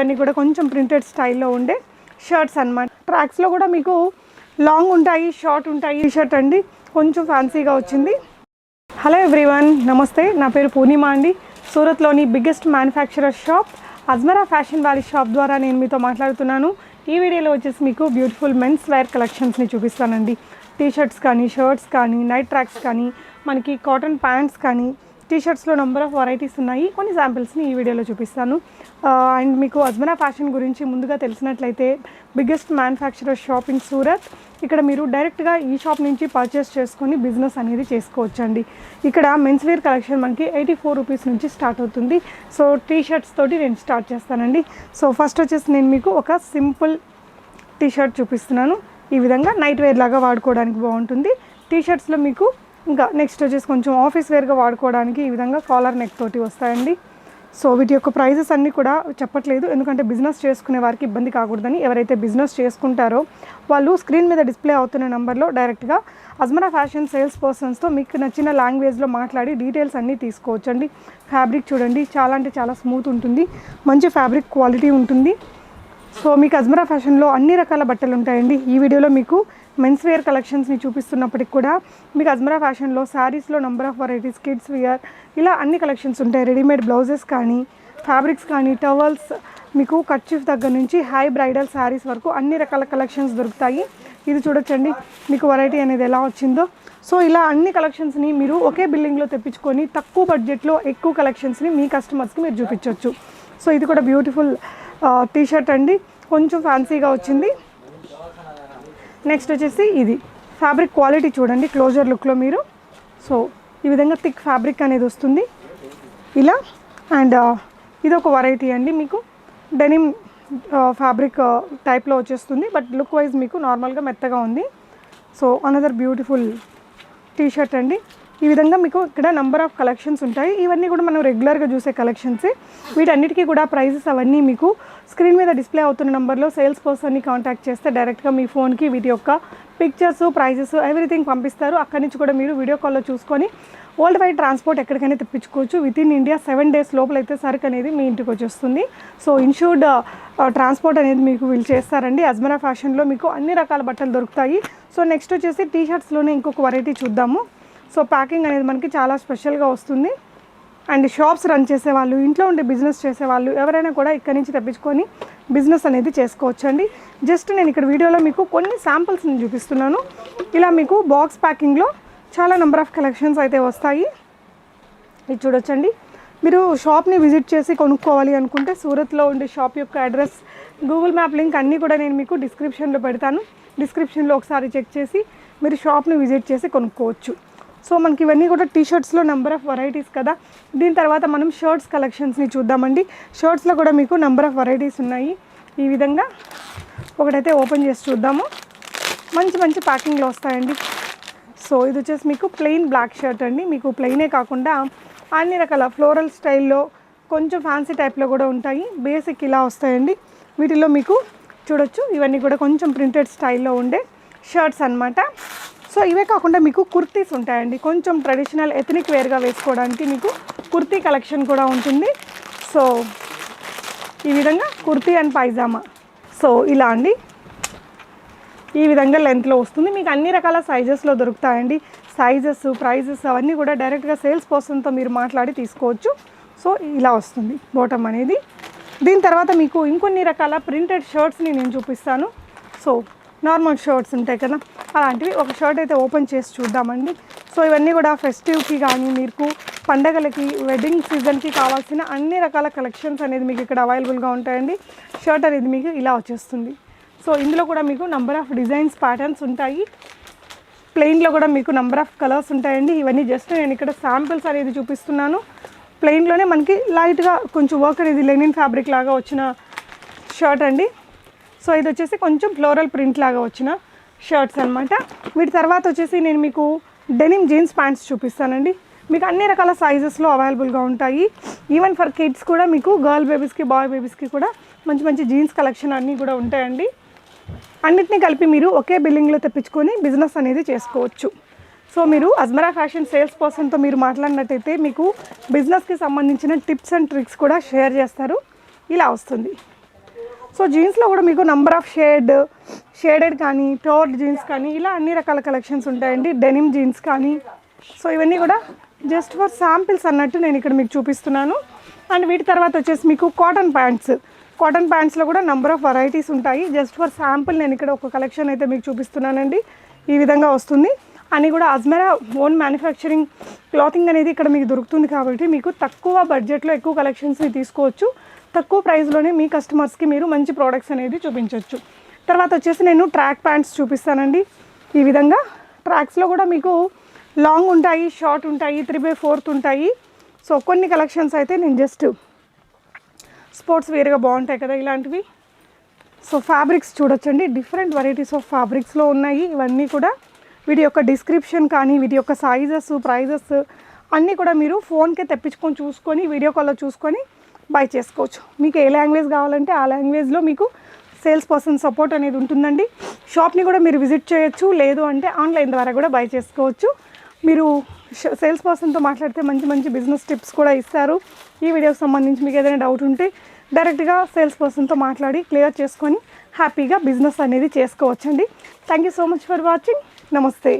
ఇవన్నీ కూడా కొంచెం ప్రింటెడ్ స్టైల్లో ఉండే షర్ట్స్ అనమాట ట్రాక్స్లో కూడా మీకు లాంగ్ ఉంటాయి షార్ట్ ఉంటాయి ఈ షర్ట్ అండి. కొంచెం ఫ్యాన్సీగా వచ్చింది. హలో ఎవ్రీవన్ నమస్తే. నా పేరు పూర్ణిమ అండి. సూరత్లోని biggest manufacturer shop Ajmera fashion valley shop ద్వారా నేను మీతో మాట్లాడుతున్నాను. ఈ వీడియోలో వచ్చేసి మీకు బ్యూటిఫుల్ మెన్స్ వేర్ కలెక్షన్స్ని చూపిస్తానండి. టీ షర్ట్స్ కానీ షర్ట్స్ కానీ నైట్ ట్రాక్స్ కానీ మనకి కాటన్ ప్యాంట్స్ కానీ టీ షర్ట్స్లో నెంబర్ ఆఫ్ వెరైటీస్ ఉన్నాయి. కొన్ని శాంపిల్స్ని ఈ వీడియోలో చూపిస్తాను. అండ్ మీకు అజ్మనా ఫ్యాషన్ గురించి ముందుగా తెలిసినట్లయితే biggest manufacturer shop in Surat ఇక్కడ మీరు డైరెక్ట్గా ఈ షాప్ నుంచి పర్చేస్ చేసుకొని బిజినెస్ అనేది చేసుకోవచ్చండి. ఇక్కడ మెన్స్ వేర్ కలెక్షన్ మనకి ఎయిటీ ఫోర్ రూపీస్ నుంచి స్టార్ట్ అవుతుంది. సో టీ షర్ట్స్ తోటి నేను స్టార్ట్ చేస్తానండి. సో ఫస్ట్ వచ్చేసి నేను మీకు ఒక సింపుల్ టీ షర్ట్ చూపిస్తున్నాను. ఈ విధంగా నైట్ వేర్ లాగా వాడుకోవడానికి బాగుంటుంది. టీ షర్ట్స్లో మీకు ఇంకా నెక్స్ట్ వచ్చేసి కొంచెం ఆఫీస్ వేర్గా వాడుకోవడానికి ఈ విధంగా కాలర్ నెక్ తోటి వస్తాయండి. సో వీటి యొక్క ప్రైజెస్ అన్నీ కూడా చెప్పట్లేదు. ఎందుకంటే బిజినెస్ చేసుకునే వారికి ఇబ్బంది కాకూడదని ఎవరైతే బిజినెస్ చేసుకుంటారో వాళ్ళు స్క్రీన్ మీద డిస్ప్లే అవుతున్న నెంబర్లో డైరెక్ట్గా అజ్మరా ఫ్యాషన్ సేల్స్ పర్సన్స్తో మీకు నచ్చిన లాంగ్వేజ్లో మాట్లాడి డీటెయిల్స్ అన్నీ తీసుకోవచ్చండి. ఫ్యాబ్రిక్ చూడండి చాలా అంటే చాలా స్మూత్ ఉంటుంది. మంచి ఫ్యాబ్రిక్ క్వాలిటీ ఉంటుంది. సో మీకు అజ్మరా ఫ్యాషన్లో అన్ని రకాల బట్టలు ఉంటాయండి. ఈ వీడియోలో మీకు మెన్స్ వేర్ కలెక్షన్స్ని చూపిస్తున్నప్పటికి కూడా మీకు అజ్మరా ఫ్యాషన్లో శారీస్లో number of varieties kids wear ఇలా అన్ని కలెక్షన్స్ ఉంటాయి. రెడీమేడ్ బ్లౌజెస్ కానీ ఫ్యాబ్రిక్స్ కానీ టవల్స్ మీకు కర్చీఫ్ దగ్గర నుంచి హై బ్రైడల్ శారీస్ వరకు అన్ని రకాల కలెక్షన్స్ దొరుకుతాయి. ఇది చూడొచ్చండి. మీకు వెరైటీ అనేది ఎలా వచ్చిందో. సో ఇలా అన్ని కలెక్షన్స్ని మీరు ఒకే బిల్డింగ్లో తెప్పించుకొని తక్కువ బడ్జెట్లో ఎక్కువ కలెక్షన్స్ని మీ కస్టమర్స్కి మీరు చూపించవచ్చు సో ఇది కూడా బ్యూటిఫుల్ టీ షర్ట్ అండి. కొంచెం ఫ్యాన్సీగా వచ్చింది. నెక్స్ట్ వచ్చేసి ఇది. ఫ్యాబ్రిక్ క్వాలిటీ చూడండి క్లోజర్ లుక్లో మీరు. సో ఈ విధంగా థిక్ ఫ్యాబ్రిక్ అనేది వస్తుంది. ఇలా అండ్ ఇది ఒక వెరైటీ అండి మీకు. డెనిమ్ ఫ్యాబ్రిక్ టైప్లో వచ్చేస్తుంది. బట్ లుక్ వైజ్ మీకు నార్మల్గా మెత్తగా ఉంది. So another beautiful T shirt అండి. ఈ విధంగా మీకు ఇక్కడ నెంబర్ ఆఫ్ కలెక్షన్స్ ఉంటాయి. ఇవన్నీ కూడా మనం రెగ్యులర్గా చూసే కలెక్షన్సే వీటన్నిటికీ కూడా ప్రైజెస్ అవన్నీ మీకు స్క్రీన్ మీద డిస్ప్లే అవుతున్న నెంబర్లో సేల్స్ పర్సన్ని కాంటాక్ట్ చేస్తే డైరెక్ట్గా మీ ఫోన్కి వీటి యొక్క పిక్చర్స్ ప్రైజెస్ ఎవ్రీథింగ్ పంపిస్తారు. అక్కడి నుంచి కూడా మీరు వీడియో కాల్లో చూసుకొని వరల్డ్ వైడ్ ట్రాన్స్పోర్ట్ ఎక్కడికైనా తెప్పించుకోవచ్చు. With in India seven days లోపల అయితే సరుకు అనేది మీ ఇంటికి వచ్చేస్తుంది. సో ఇన్షూర్డ్ ట్రాన్స్పోర్ట్ అనేది మీకు వీళ్ళు చేస్తారండి. అజ్మరా ఫ్యాషన్లో మీకు అన్ని రకాల బట్టలు దొరుకుతాయి. సో నెక్స్ట్ వచ్చేసి టీ షర్ట్స్లోనే ఇంకొక వెరైటీ చూద్దాము. సో ప్యాకింగ్ అనేది మనకి చాలా స్పెషల్గా వస్తుంది. అండ్ షాప్స్ రన్ చేసేవాళ్ళు ఇంట్లో ఉండే బిజినెస్ చేసేవాళ్ళు ఎవరైనా కూడా ఇక్కడి నుంచి తెప్పించుకొని బిజినెస్ అనేది చేసుకోవచ్చు అండి జస్ట్ నేను ఇక్కడ వీడియోలో మీకు కొన్ని శాంపిల్స్ నేను చూపిస్తున్నాను. ఇలా మీకు బాక్స్ ప్యాకింగ్లో చాలా నెంబర్ ఆఫ్ కలెక్షన్స్ అయితే వస్తాయి. ఇది చూడొచ్చండి. మీరు షాప్ని విజిట్ చేసి కొనుక్కోవాలి అనుకుంటే సూరత్లో ఉండే షాప్ యొక్క అడ్రస్ గూగుల్ మ్యాప్ లింక్ అన్నీ కూడా నేను మీకు డిస్క్రిప్షన్లో పెడతాను. డిస్క్రిప్షన్లో ఒకసారి చెక్ చేసి మీరు షాప్ని విజిట్ చేసి కొనుక్కోవచ్చు. సో మనకి ఇవన్నీ కూడా టీ షర్ట్స్లో నెంబర్ ఆఫ్ వెరైటీస్ కదా. దీని తర్వాత మనం షర్ట్స్ కలెక్షన్స్ని చూద్దామండి. షర్ట్స్లో కూడా మీకు నెంబర్ ఆఫ్ వెరైటీస్ ఉన్నాయి. ఈ విధంగా ఒకటైతే ఓపెన్ చేసి చూద్దాము. మంచి మంచి ప్యాకింగ్లో వస్తాయండి. సో ఇది వచ్చేసి మీకు ప్లెయిన్ బ్లాక్ షర్ట్ అండి. మీకు ప్లెయినే కాకుండా అన్ని రకాల ఫ్లోరల్ స్టైల్లో కొంచెం ఫ్యాన్సీ టైప్లో కూడా ఉంటాయి. బేసిక్ ఇలా వస్తాయండి. వీటిలో మీకు చూడొచ్చు. ఇవన్నీ కూడా కొంచెం ప్రింటెడ్ స్టైల్లో ఉండే షర్ట్స్ అన్నమాట. సో ఇవే కాకుండా మీకు కుర్తీస్ ఉంటాయండి. కొంచెం ట్రెడిషనల్ ఎథనిక్ వేర్గా వేసుకోవడానికి మీకు కుర్తీ కలెక్షన్ కూడా ఉంటుంది. సో ఈ విధంగా కుర్తీ అండ్ పైజామా సో ఇలా అండి. ఈ విధంగా లెంత్లో వస్తుంది. మీకు అన్ని రకాల సైజెస్లో దొరుకుతాయండి. సైజెస్ ప్రైజెస్ అవన్నీ కూడా డైరెక్ట్గా సేల్స్ పర్సన్తో మీరు మాట్లాడి తీసుకోవచ్చు. సో ఇలా వస్తుంది బోటమ్ అనేది. దీని తర్వాత మీకు ఇంకొన్ని రకాల ప్రింటెడ్ షర్ట్స్ని నేను చూపిస్తాను. సో నార్మల్ షర్ట్స్ ఉంటాయి కదా అలాంటివి. ఒక షర్ట్ అయితే ఓపెన్ చేసి చూద్దామండి. సో ఇవన్నీ కూడా ఫెస్టివ్కి కానీ మీకు పండగలకి వెడ్డింగ్ సీజన్కి కావాల్సిన అన్ని రకాల కలెక్షన్స్ అనేది మీకు ఇక్కడ అవైలబుల్గా ఉంటాయండి. షర్ట్ అనేది మీకు ఇలా వచ్చేస్తుంది. సో ఇందులో కూడా మీకు నంబర్ ఆఫ్ డిజైన్స్ ప్యాటర్న్స్ ఉంటాయి. ప్లెయిన్లో కూడా మీకు నంబర్ ఆఫ్ కలర్స్ ఉంటాయండి. ఇవన్నీ జస్ట్ నేను ఇక్కడ శాంపిల్స్ అనేది చూపిస్తున్నాను. ప్లెయిన్లోనే మనకి లైట్గా కొంచెం వర్క్ అనేది లెనిన్ ఫ్యాబ్రిక్ లాగా వచ్చిన షర్ట్ అండి. సో ఇది వచ్చేసి కొంచెం ఫ్లోరల్ ప్రింట్ లాగా వచ్చిన షర్ట్స్ అనమాట వీటి తర్వాత వచ్చేసి నేను మీకు డెనిమ్ జీన్స్ ప్యాంట్స్ చూపిస్తానండి. మీకు అన్ని రకాల సైజెస్లో అవైలబుల్గా ఉంటాయి. ఈవెన్ ఫర్ కిడ్స్ కూడా మీకు గర్ల్ బేబీస్కి బాయ్ బేబీస్కి కూడా మంచి మంచి జీన్స్ కలెక్షన్ అన్నీ కూడా ఉంటాయండి. అన్నిటినీ కలిపి మీరు ఒకే బిల్డింగ్లో తెప్పించుకొని బిజినెస్ అనేది చేసుకోవచ్చు. సో మీరు అజ్మరా ఫ్యాషన్ సేల్స్ పర్సన్తో మీరు మాట్లాడినట్టయితే మీకు బిజినెస్కి సంబంధించిన టిప్స్ అండ్ ట్రిక్స్ కూడా షేర్ చేస్తారు. ఇలా వస్తుంది. సో జీన్స్లో కూడా మీకు నంబర్ ఆఫ్ షేడ్ షేడెడ్ కానీ టోర్డ్ జీన్స్ కానీ ఇలా అన్ని రకాల కలెక్షన్స్ ఉంటాయండి. డెనిమ్ జీన్స్ కానీ. సో ఇవన్నీ కూడా జస్ట్ ఫర్ శాంపిల్స్ అన్నట్టు నేను ఇక్కడ మీకు చూపిస్తున్నాను. అండ్ వీటి తర్వాత వచ్చేసి మీకు కాటన్ ప్యాంట్స్ కాటన్ ప్యాంట్స్లో కూడా నంబర్ ఆఫ్ వెరైటీస్ ఉంటాయి. జస్ట్ ఫర్ శాంపుల్ నేను ఇక్కడ ఒక కలెక్షన్ అయితే మీకు చూపిస్తున్నానండి. ఈ విధంగా వస్తుంది. అని కూడా అజ్మెరా ఓన్ మ్యానుఫ్యాక్చరింగ్ క్లాతింగ్ అనేది ఇక్కడ మీకు దొరుకుతుంది కాబట్టి మీకు తక్కువ బడ్జెట్లో ఎక్కువ కలెక్షన్స్ని తీసుకోవచ్చు. తక్కువ ప్రైస్లోనే మీ కస్టమర్స్కి మీరు మంచి ప్రోడక్ట్స్ అనేది చూపించవచ్చు తర్వాత వచ్చేసి నేను ట్రాక్ ప్యాంట్స్ చూపిస్తానండి. ఈ విధంగా ట్రాక్స్లో కూడా మీకు లాంగ్ ఉంటాయి షార్ట్ ఉంటాయి త్రీ బై ఫోర్త్ ఉంటాయి. సో కొన్ని కలెక్షన్స్ అయితే నేను జస్ట్ స్పోర్ట్స్ వేర్గా బాగుంటాయి కదా ఇలాంటివి. సో ఫ్యాబ్రిక్స్ చూడొచ్చండి. డిఫరెంట్ వెరైటీస్ ఆఫ్ ఫ్యాబ్రిక్స్లో ఉన్నాయి. ఇవన్నీ కూడా వీటి యొక్క డిస్క్రిప్షన్ కానీ వీటి యొక్క సైజెస్ ప్రైజెస్ అన్నీ కూడా మీరు ఫోన్కే తెప్పించుకొని చూసుకొని వీడియో కాల్లో చూసుకొని బై చేసుకోవచ్చు. మీకు ఏ లాంగ్వేజ్ కావాలంటే ఆ లాంగ్వేజ్లో మీకు సేల్స్ పర్సన్ సపోర్ట్ అనేది ఉంటుందండి. షాప్ని కూడా మీరు విజిట్ చేయొచ్చు లేదు అంటే ఆన్లైన్ ద్వారా కూడా బై చేసుకోవచ్చు. మీరు సేల్స్ పర్సన్తో మాట్లాడితే మంచి మంచి బిజినెస్ టిప్స్ కూడా ఇస్తారు. ఈ వీడియోకి సంబంధించి మీకు ఏదైనా డౌట్ ఉంటే డైరెక్ట్గా సేల్స్ పర్సన్తో మాట్లాడి క్లియర్ చేసుకొని హ్యాపీగా బిజినెస్ అనేది చేసుకోవచ్చండి. Thank you so much for watching. నమస్తే.